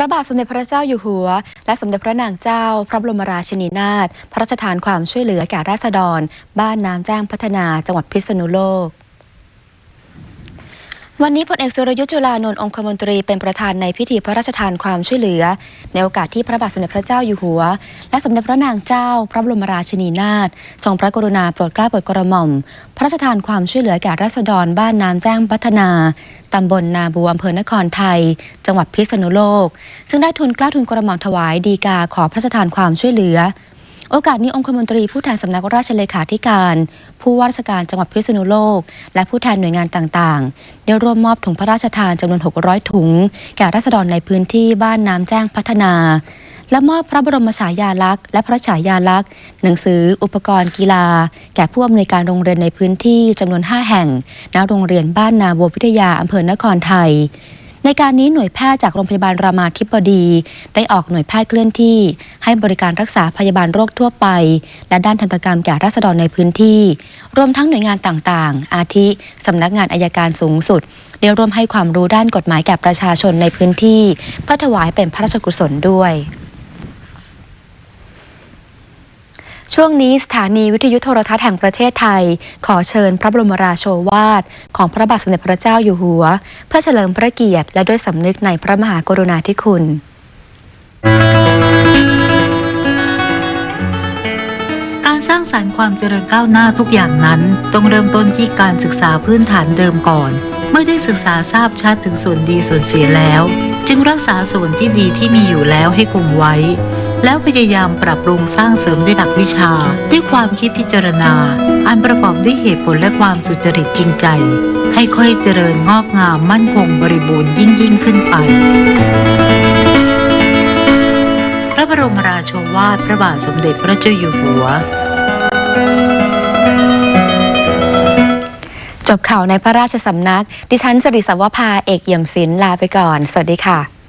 ระบาทสมเด็จพระเจ้าอยู่หัว และสมเด็จพระนางเจ้า พระบรมราชินีนาถพระราชทานความช่วยเหลือแก่ราษฎร บ้านน้ำแจ้งพัฒนาจังหวัดพิษณุโลก วันนี้พลเอกสุรยุทธ์จุลานนท์องคมนตรีเป็นประธานในพิธีพระราชทานความช่วยเหลือ ในโอกาสที่พระบาทสมเด็จพระเจ้าอยู่หัว และสมเด็จพระนางเจ้า พระบรมราชินีนาถทรงพระกรุณาโปรดเกล้าโปรดกระหม่อม พระราชทานความช่วยเหลือแก่ราษฎรบ้านน้ำแจ้งพัฒนาตำบลนาบัวอำเภอนครไทย จังหวัดพิษณุโลก ซึ่งได้ทุนกล้าทุนกระหม่อมถวายดีกาขอพระราชทานความช่วยเหลือ โอกาสนี้องคมนตรีผู้แทนสำนักราชเลขาธิการ ผู้ว่าราชการจังหวัดพิษณุโลก และผู้แทนหน่วยงานต่างๆ ได้ร่วมมอบถุงพระราชทานจำนวน 600 ถุง แก่ราษฎรในพื้นที่บ้านน้ำแจ้งพัฒนา และมอบพระบรมฉายาลักษณ์และพระฉายาลักษณ์ หนังสือ อุปกรณ์กีฬา แก่ผู้อำนวยการโรงเรียนในพื้นที่จำนวน 5 แห่งณโรงเรียนบ้านนาบัวพิทยาอำเภอนครไทยในการนี้หน่วยแพทย์จากโรงพยาบาลรามาธิบดี ได้ออกหน่วยแพทย์เคลื่อนที่ ให้บริการรักษาพยาบาลโรคทั่วไป และด้านทันตกรรมแก่ราษฎรในพื้นที่ รวมทั้งหน่วยงานต่างๆ อาทิสำนักงานอายการสูงสุดได้ร่วมให้ความรู้ด้านกฎหมายแก่ประชาชนในพื้นที่เพื่อถวายเป็นพระราชกุศลด้วยช่วงนี้สถานีวิทยุโทรทัศน์แห่งประเทศไทย ขอเชิญพระบรมราโชวาท ของพระบาทสมเด็จพระเจ้าอยู่หัว เพื่อเฉลิมพระเกียรติและด้วยสำนึกในพระมหากรุณาธิคุณ สรรค์ความเจริญก้าวหน้าทุกอย่างนั้น ต้องเริ่มต้นที่การศึกษาพื้นฐานเดิมก่อน เมื่อได้ศึกษาทราบชัดถึงส่วนดีส่วนเสียแล้ว จึงรักษาส่วนที่ดีที่มีอยู่แล้วให้คงไว้ แล้วพยายามปรับปรุงสร้างเสริมด้วยหลักวิชา ด้วยความคิดพิจารณา อันประกอบด้วยเหตุผลและความสุจริตจริงใจ ให้ค่อยเจริญงอกงามมั่นคงบริบูรณ์ยิ่งยิ่งขึ้นไปพระบรมราโชวาทพระบาทสมเด็จพระเจ้าอยู่หัว จบข่าวในพระราชสำนัก ดิฉันสริสวภาเอกเยี่ยมศิลป์ลาไปก่อน สวัสดีค่ะ